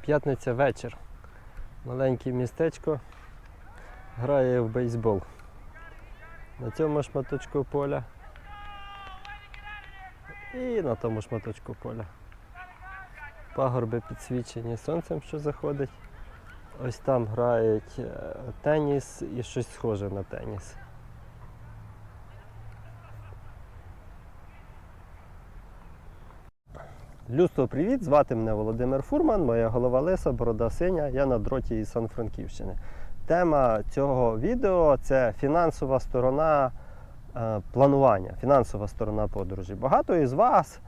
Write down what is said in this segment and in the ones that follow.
П'ятниця вечір. Маленьке містечко грає в бейсбол. На цьому шматочку поля. І на тому шматочку поля. Пагорби підсвічені сонцем, що заходить. Ось там грають е, теніс і щось схоже на теніс. Людство, привіт! Звати мене Володимир Фурман, моя голова лиса, борода синя, я на дроті із Сан-Франківщини. Тема цього відео це фінансова сторона е, планування, фінансова сторона подорожі. Багато із вас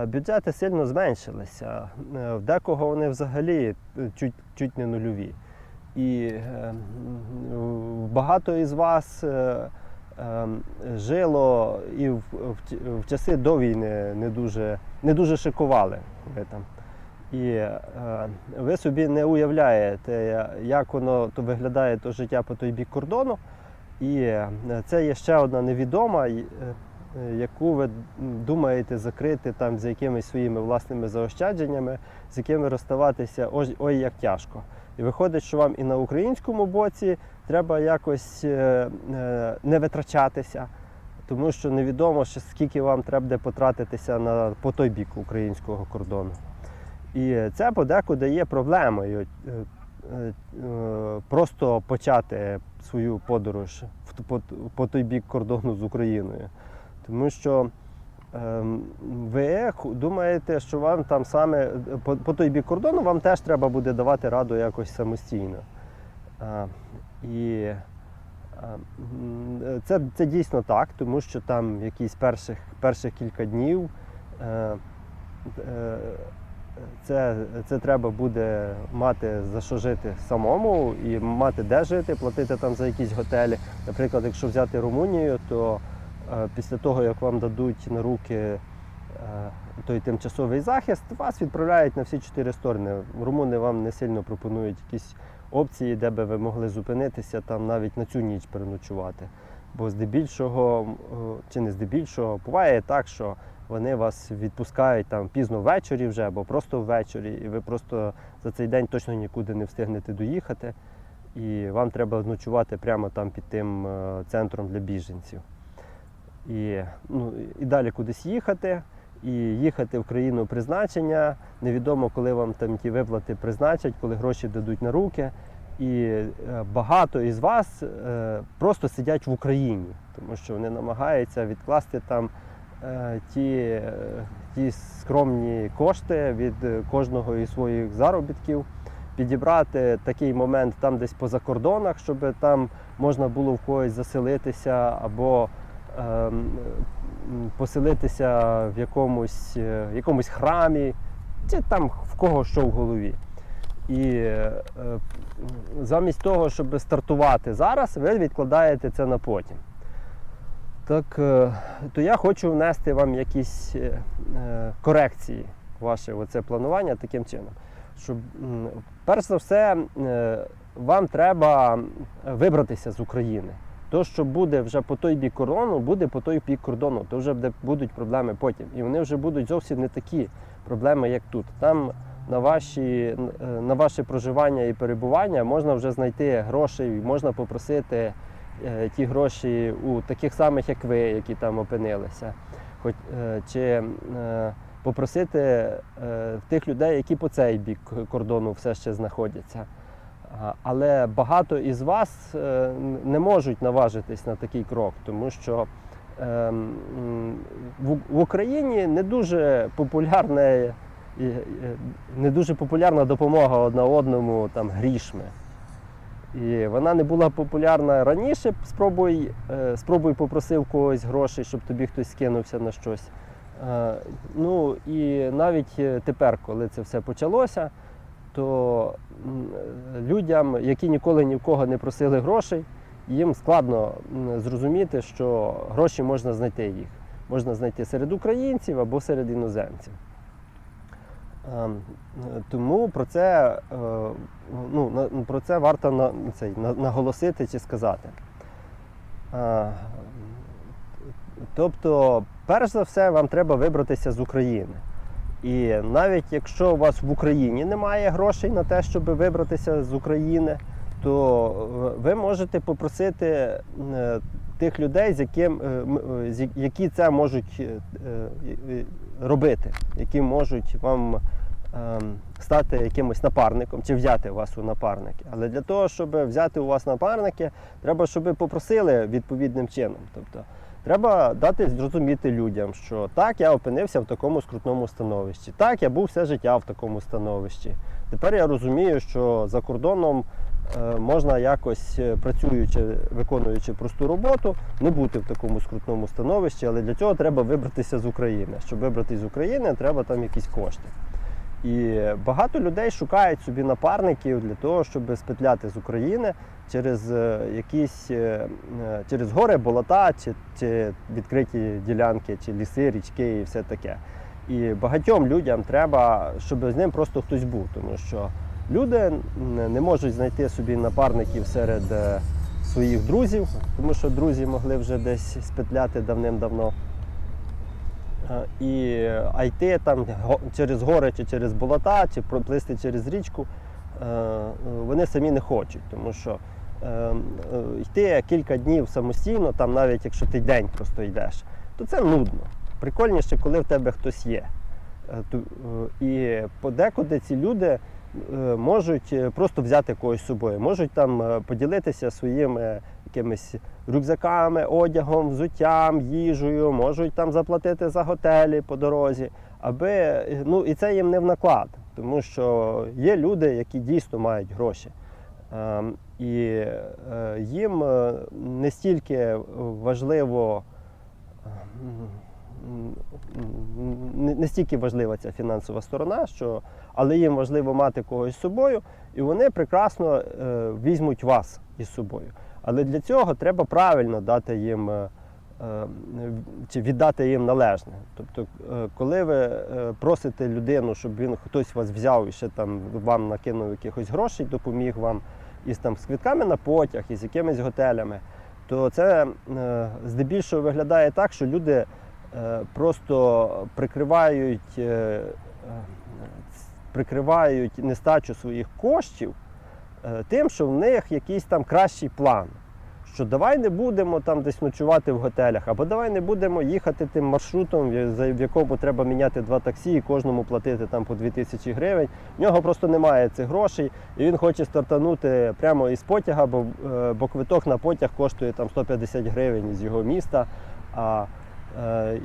е, бюджети сильно зменшилися. Е, В декого вони взагалі чуть, чуть не нульові. І багато із вас е, е, жило і в, в, в часи до війни не дуже, не дуже шикували. Ви там. І е, ви собі не уявляєте, як воно то виглядає то життя по той бік кордону. І е, це є ще одна невідома, е, яку ви думаєте закрити там за якимись своїми власними заощадженнями, з якими розставатися ой, ой як тяжко. І виходить, що вам і на українському боці треба якось е, е, не витрачатися, тому що невідомо, ще скільки вам треба буде потратитися на, по той бік українського кордону. І це подекуди є проблемою. е, е, Просто почати свою подорож по, той бік кордону з Україною. Тому що ем, ви думаєте, що вам там саме е, по, той бік кордону вам теж треба буде давати раду якось самостійно. І це, це дійсно так, тому що там якісь перших, перших кілька днів. Е, е, це, це треба буде мати за що жити самому і мати де жити, платити там за якісь готелі. Наприклад, якщо взяти Румунію, то е, після того, як вам дадуть на руки е, той тимчасовий захист, вас відправляють на всі чотири сторони. Румуни вам не сильно пропонують якісь опції, де би ви могли зупинитися, там навіть на цю ніч переночувати. Бо здебільшого, е, чи не здебільшого, буває так, що вони вас відпускають там пізно ввечері вже або просто ввечері, і ви просто за цей день точно нікуди не встигнете доїхати. І вам треба ночувати прямо там під тим е, центром для біженців. І, ну, і далі кудись їхати, і їхати в країну призначення. Невідомо, коли вам там ті виплати призначать, коли гроші дадуть на руки. І е, багато із вас е, просто сидять в Україні, тому що вони намагаються відкласти там е, ті, ті скромні кошти від кожного із своїх заробітків, підібрати такий момент там десь по закордонах, щоб там можна було в когось заселитися або ем, поселитися в якомусь, е, якомусь храмі, чи там в кого що в голові. І е, замість того, щоб стартувати зараз, ви відкладаєте це на потім. Так, е, то я хочу внести вам якісь корекції в ваше оце планування таким чином. Щоб, перш за все, вам треба вибратися з України. То, що буде вже по той бік кордону, буде по той бік кордону, то вже будуть проблеми потім. І вони вже будуть зовсім не такі проблеми, як тут. Там на, ваші, е, на ваше проживання і перебування можна вже знайти грошей, можна попросити е, ті гроші у таких самих, як ви, які там опинилися. Хоч, е, чи попросити тих людей, які по цей бік кордону все ще знаходяться. Але багато із вас е, не можуть наважитись на такий крок, тому що ем, в, Україні не дуже популярне, і, е, не дуже популярна допомога одна одному там грішми. І вона не була популярна раніше. Спробуй, е, спробуй попросив когось грошей, щоб тобі хтось скинувся на щось. Е, Ну і навіть е, тепер, коли це все почалося, то людям, які ніколи ні в кого не просили грошей, їм складно зрозуміти, що гроші можна знайти їх. Можна знайти серед українців або серед іноземців. Ем, е, Тому про це, е, ну, про це варто на, цей, наголосити чи сказати. Е, Тобто, перш за все, вам треба вибратися з України. І навіть якщо у вас в Україні немає грошей на те, щоб вибратися з України, то е, ви можете попросити е, тих людей, з яким, е, які це можуть робити, які можуть вам ем, стати якимось напарником чи взяти вас у напарники. Але для того, щоб взяти у вас напарники, треба, щоб попросили відповідним чином. Тобто треба дати зрозуміти людям, що так, я опинився в такому скрутному становищі, так, я був все життя в такому становищі. Тепер я розумію, що за кордоном е, можна якось е, працюючи, виконуючи просту роботу, не бути в такому скрутному становищі, але для цього треба вибратися з України. Щоб вибратися з України, треба там якісь кошти. І багато людей шукають собі напарників для того, щоб спетляти з України через е, якісь е, е, через гори, болота, чи, чи відкриті ділянки, чи ліси, річки і все таке. І багатьом людям треба, щоб з ним просто хтось був, тому що люди не можуть знайти собі напарників серед своїх друзів, тому що друзі могли вже десь спетляти давним-давно. Е, І а йти там через гори чи через болота, чи проплисти через річку, е, вони самі не хочуть, тому що е, йти кілька днів самостійно, там навіть якщо ти день просто йдеш, то це нудно. Прикольніше, коли в тебе хтось є. І подекуди ці люди можуть просто взяти когось з собою, можуть там поділитися своїми якимись рюкзаками, одягом, взуттям, їжею, можуть там заплатити за готелі по дорозі, аби ну і це їм не в наклад, тому що є люди, які дійсно мають гроші. Ем, І е, їм е, не стільки важливо не, не стільки важлива ця фінансова сторона, що, але їм важливо мати когось з собою, і вони прекрасно е, візьмуть вас із собою. Але для цього треба правильно дати їм е, е, чи віддати їм належне. Тобто, е, коли ви просите людину, щоб він хтось вас взяв і ще там вам накинув якихось грошей, допоміг вам із там з квитками на потяг, із якимись готелями, то це здебільшого виглядає так, що люди просто прикривають, прикривають нестачу своїх коштів тим, що в них якийсь там кращий план. Що давай не будемо там десь ночувати в готелях, або давай не будемо їхати тим маршрутом, в- якому треба міняти два таксі і кожному платити там по 2 тисячі гривень. В нього просто немає цих грошей, і він хоче стартанути прямо із потяга, бо, е, бо квиток на потяг коштує там 150 гривень із його міста. А, е,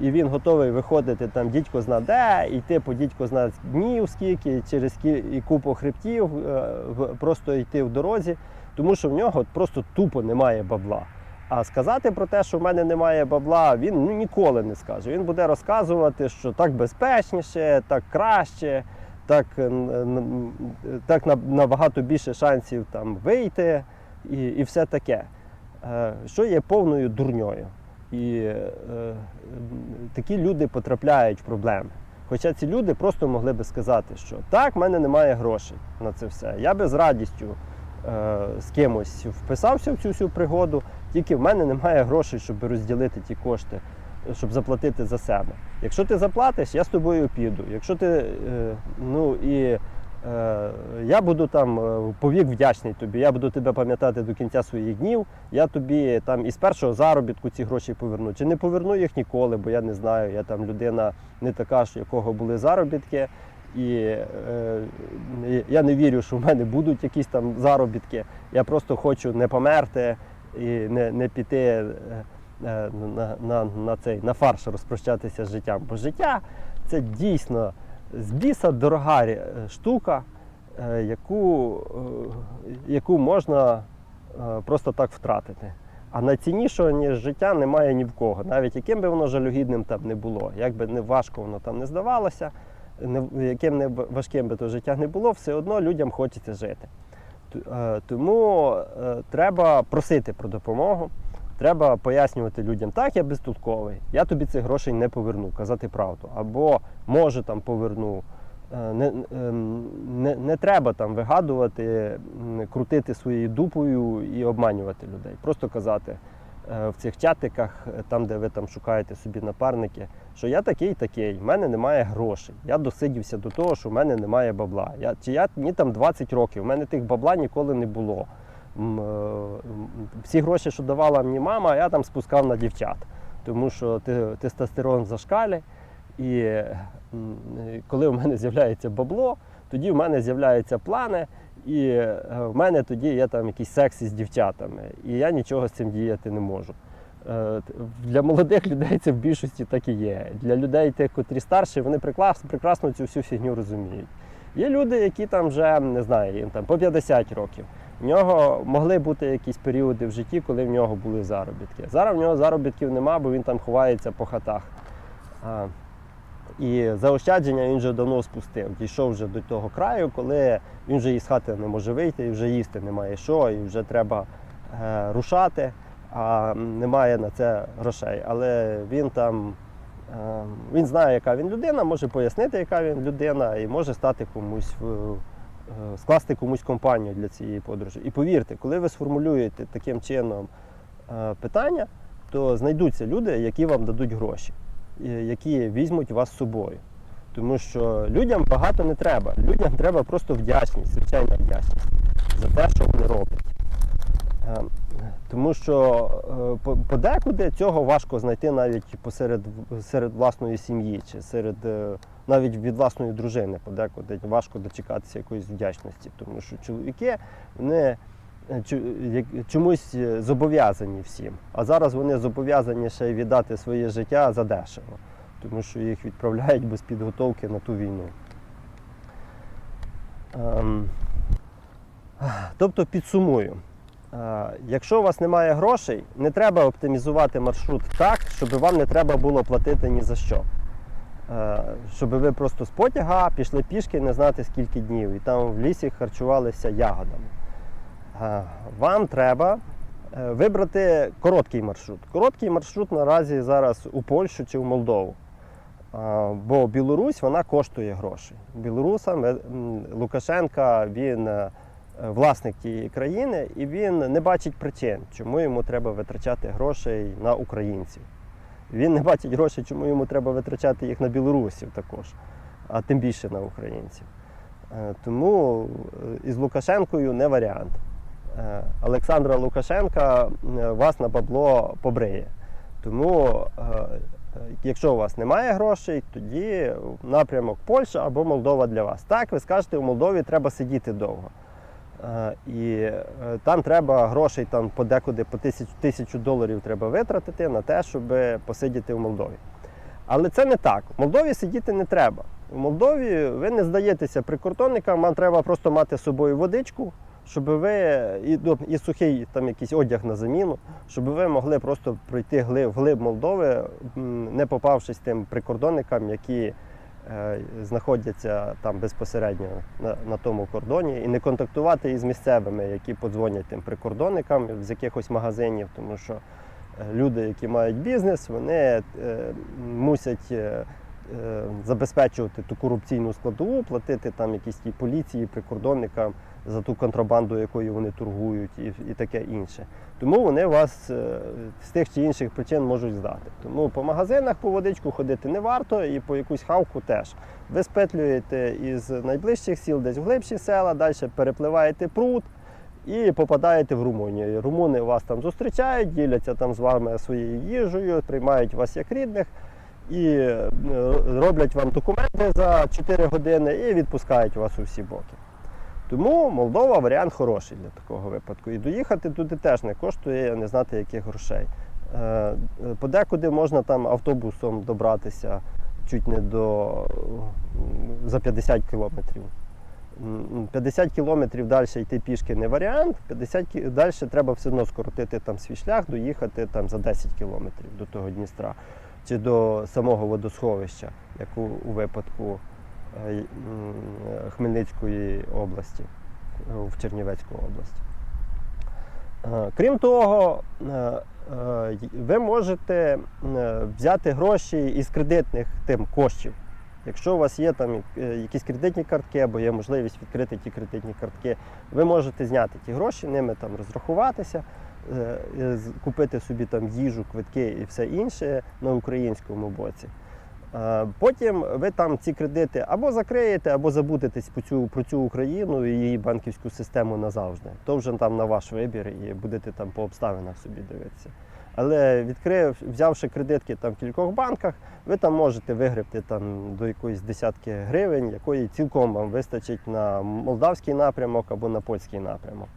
і він готовий виходити там дідько зна де, йти по дідько зна днів скільки, через кі- і купу хребтів, е, просто йти в дорозі, тому що в нього просто тупо немає бабла. А сказати про те, що в мене немає бабла, він ну, ніколи не скаже. Він буде розказувати, що так безпечніше, так краще, так, е, так набагато більше шансів там вийти і, і все таке, Е, що є повною дурньою. І е, е, такі люди потрапляють в проблеми. Хоча ці люди просто могли би сказати, що так, в мене немає грошей на це все. Я би з радістю е, з кимось вписався в цю всю пригоду, тільки в мене немає грошей, щоб розділити ті кошти, щоб заплатити за себе. Якщо ти заплатиш, я з тобою піду. Якщо ти, е, ну і я буду там е, повік вдячний тобі, я буду тебе пам'ятати до кінця своїх днів, я тобі там із першого заробітку ці гроші поверну. Чи не поверну їх ніколи, бо я не знаю, я там людина не така ж, якого були заробітки. І е, я не вірю, що в мене будуть якісь там заробітки. Я просто хочу не померти і не, не піти е, е, на, на, на, цей, на фарш розпрощатися з життям. Бо життя це дійсно з біса дорога е, штука, е, яку, е, яку можна просто так втратити. А найціннішого, ніж життя, немає ні в кого. Навіть яким би воно жалюгідним там не було, як би не важко воно там не здавалося, яким не важким би то життя не було, все одно людям хочеться жити. Тому треба просити про допомогу, треба пояснювати людям, так, я безтолковий, я тобі цих грошей не поверну, казати правду. Або може там поверну. Е, Не, ем, не, не треба там вигадувати, крутити своєю дупою і обманювати людей. Просто казати, е, в цих чатиках, е, там, де ви там шукаєте собі напарники, що я такий такий, в мене немає грошей. Я досидівся до того, що в мене немає бабла. Я, чи я мені там 20 років, у мене тих бабла ніколи не було. Е, Всі гроші, що давала мені мама, я там спускав на дівчат, тому що те- тестостерон зашкалі. І коли в мене з'являється бабло, тоді в мене з'являються плани, і е, в мене тоді є там якийсь секс із дівчатами, і я нічого з цим діяти не можу. Е, Для молодих людей це в більшості так і є. Для людей, тих, котрі старші, вони прекрасно, прекрасно цю всю фігню розуміють. Є люди, які там вже не знаю, їм там по 50 років. В нього могли бути якісь періоди в житті, коли в нього були заробітки. Зараз в нього заробітків нема, бо він там ховається по хатах. А, і заощадження він вже давно спустив. Дійшов вже до того краю, коли він вже із хати не може вийти, і вже їсти немає що, і вже треба е, рушати, а немає на це грошей. Але він там е, він знає, яка він людина, може пояснити, яка він людина, і може стати комусь в. Е, Скласти комусь компанію для цієї подорожі. І повірте, коли ви сформулюєте таким чином е, питання, то знайдуться люди, які вам дадуть гроші які візьмуть вас з собою. Тому що людям багато не треба. Людям треба просто вдячність, звичайна вдячність за те, що вони роблять. Е, Тому що е, подекуди цього важко знайти навіть посеред серед власної сім'ї чи серед е, навіть від власної дружини. Подекуди важко дочекатися якоїсь вдячності, тому що чоловіки вони чомусь зобов'язані всім. А зараз вони зобов'язані ще й віддати своє життя задешево, тому що їх відправляють без підготовки на ту війну. Ем, Тобто підсумую. Якщо у вас немає грошей, не треба оптимізувати маршрут так, щоб вам не треба було платити ні за що. Щоб ви просто з потяга пішли пішки не знати скільки днів і там в лісі харчувалися ягодами. Вам треба е, вибрати короткий маршрут. Короткий маршрут наразі зараз у Польщу чи в Молдову. Бо Білорусь вона коштує грошей. Білорусам Лукашенка він е, власник тієї країни, і він не бачить причин, чому йому треба витрачати грошей на українців. Він не бачить грошей, чому йому треба витрачати їх на білорусів також, а тим більше на українців. Е, Тому е, із Лукашенкою не варіант. Е, Олександра Лукашенка е, вас на бабло побриє. Тому, е, е, якщо у вас немає грошей, тоді напрямок Польща або Молдова для вас. Так, ви скажете, у Молдові треба сидіти довго. Е, І е, там треба грошей там подекуди по тисячу, тисячу доларів треба витратити на те, щоб посидіти в Молдові. Але це не так. В Молдові сидіти не треба. В Молдові ви не здаєтеся прикордонникам, вам треба просто мати з собою водичку, щоб ви і, ну, і сухий там якийсь одяг на заміну, щоб ви могли просто пройти гли- вглиб Молдови, не попавшись тим прикордонникам, які знаходяться там безпосередньо на, на тому кордоні, і не контактувати із місцевими, які подзвонять тим прикордонникам з якихось магазинів, тому що е, люди, які мають бізнес, вони е, мусять. Е, Забезпечувати ту корупційну складову, платити там якісь ті поліції, прикордонникам за ту контрабанду, якою вони торгують, і, і таке інше. Тому вони вас е, з тих чи інших причин можуть здати. Тому по магазинах по водичку ходити не варто, і по якусь хавку теж. Ви спетлюєте із найближчих сіл, десь в глибші села, далі перепливаєте пруд і попадаєте в Румунію. Румуни вас там зустрічають, діляться там з вами своєю їжею, приймають вас як рідних. І е, роблять вам документи за 4 години і відпускають вас у всі боки. Тому Молдова варіант хороший для такого випадку. І доїхати туди теж не коштує не знати яких грошей. Е, Подекуди можна там автобусом добратися чуть не до за 50 кілометрів. 50 кілометрів далі йти пішки не варіант. 50 кі- далі треба все одно скоротити там свій шлях, доїхати там за 10 кілометрів до того Дністра чи до самого водосховища, як у, у випадку е, Хмельницької області, е, в Чернівецьку область. Е, Крім того, ви можете взяти гроші із кредитних тим коштів. Якщо у вас є там якісь кредитні картки або є можливість відкрити ті кредитні картки, ви можете зняти ті гроші, ними там розрахуватися купити собі там їжу, квитки і все інше на українському боці. Е, Потім ви там ці кредити або закриєте, або забудетесь про цю, про цю Україну і її банківську систему назавжди. То вже там на ваш вибір і будете там по обставинах собі дивитися. Але відкрив, взявши кредитки там в кількох банках, ви там можете вигребти там до якоїсь десятки гривень, якої цілком вам вистачить на молдавський напрямок або на польський напрямок.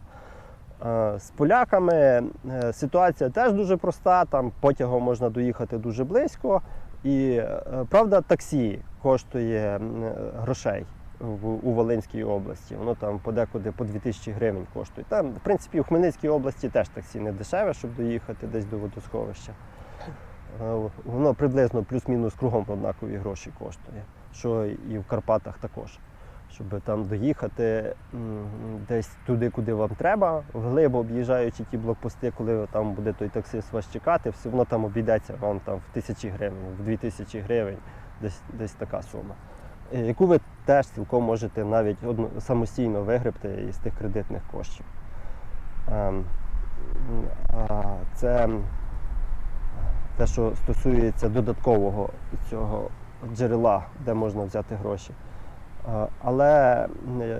Е, З поляками е, ситуація теж дуже проста. Там потягом можна доїхати дуже близько. І е, правда, таксі коштує грошей у Волинській області. Воно там подекуди по 2000 гривень коштує. Там, в принципі, у Хмельницькій області теж таксі не дешеве, щоб доїхати десь до водосховища. Воно приблизно плюс-мінус кругом однакові гроші коштує, що і в Карпатах також. Щоб там доїхати десь туди, куди вам треба, вглиб об'їжджаючи ті блокпости, коли там буде той таксист вас чекати, все одно там обійдеться вам там в тисячі гривень, в дві тисячі гривень, десь, десь така сума. Е, Яку ви теж цілком можете навіть самостійно вигребти із тих кредитних коштів. Ем, Це те, що стосується додаткового цього джерела, де можна взяти гроші. Але е,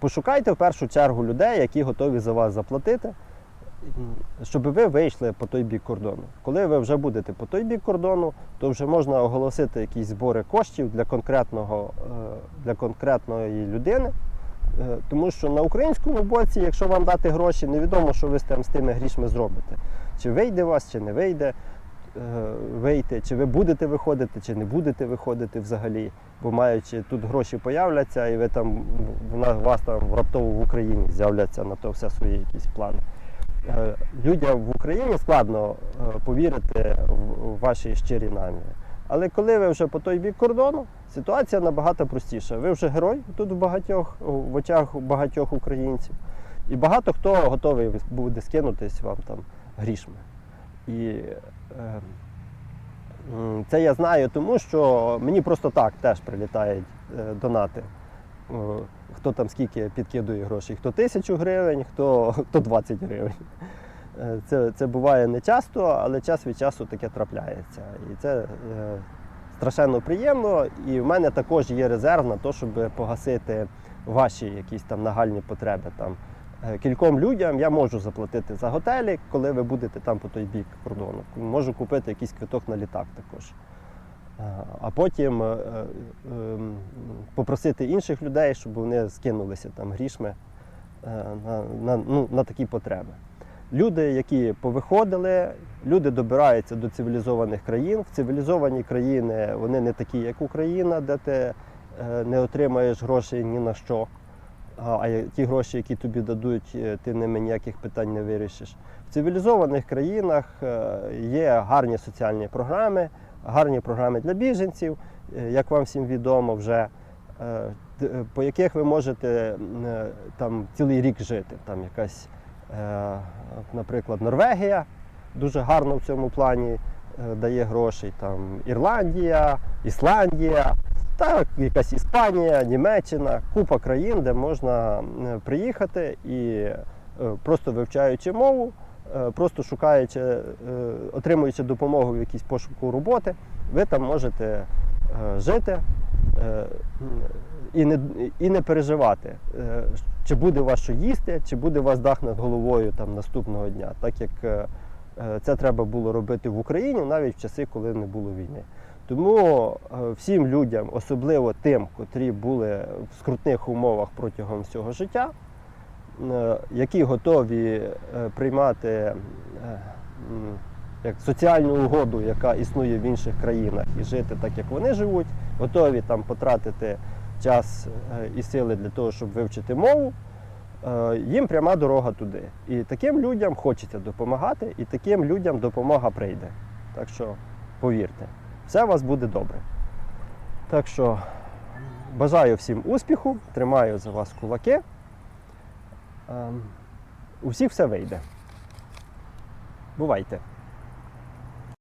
пошукайте в першу чергу людей, які готові за вас заплатити, щоб ви вийшли по той бік кордону. Коли ви вже будете по той бік кордону, то вже можна оголосити якісь збори коштів для конкретного е, для конкретної людини. Е, Тому що на українському боці, якщо вам дати гроші, невідомо, що ви з тим- з тими грішми зробите. Чи вийде вас, чи не вийде вийти, чи ви будете виходити, чи не будете виходити взагалі. Бо маючи тут гроші появляться, і ви там вона вас там раптово в Україні з'являться на то все свої якісь плани. Е, Людям в Україні складно е, повірити в ваші щирі наміри. Але коли ви вже по той бік кордону, ситуація набагато простіша. Ви вже герой тут в багатьох в очах багатьох українців. І багато хто готовий буде скинутись вам там грішми. І е, це я знаю, тому що мені просто так теж прилітають е, донати. Хто там скільки підкидує грошей, хто тисячу гривень, хто, хто 20 гривень. Е, Це, це буває не часто, але час від часу таке трапляється. І це е, страшенно приємно. І в мене також є резерв на те, щоб погасити ваші якісь там нагальні потреби. Там, Кільком людям я можу заплатити за готелі, коли ви будете там по той бік кордону. Можу купити якийсь квиток на літак також. Е, А потім е, е, ем, попросити інших людей, щоб вони скинулися там грішми е, на, на, ну, на такі потреби. Люди, які повиходили, люди добираються до цивілізованих країн. В цивілізовані країни вони не такі, як Україна, де ти е, не отримаєш грошей ні на що. А ті гроші, які тобі дадуть, е, ти ними ніяких питань не вирішиш. В цивілізованих країнах е, є гарні соціальні програми, гарні програми для біженців, е, як вам всім відомо вже, по яких ви можете там цілий рік жити. Там якась, наприклад, Норвегія дуже гарно в цьому плані дає грошей. Там Ірландія, Ісландія. Та якась Іспанія, Німеччина, купа країн, де можна е, приїхати і е, просто вивчаючи мову, е, просто шукаючи, отримуючи допомогу в якійсь пошуку роботи, ви там можете жити і не, і не переживати, чи буде у вас що їсти, чи буде у вас дах над головою там наступного дня, так як це треба було робити в Україні навіть в часи, коли не було війни. Тому е, всім людям, особливо тим, котрі були в скрутних умовах протягом всього життя, е, які готові е, приймати як соціальну угоду, яка існує в інших країнах, і жити так, як вони живуть, готові там потратити час і сили для того, щоб вивчити мову. Їм пряма дорога туди. І таким людям хочеться допомагати, і таким людям допомога прийде. Так що повірте все у вас буде добре. Так що бажаю всім успіху, тримаю за вас кулаки. Усіх У всіх все вийде. Бувайте!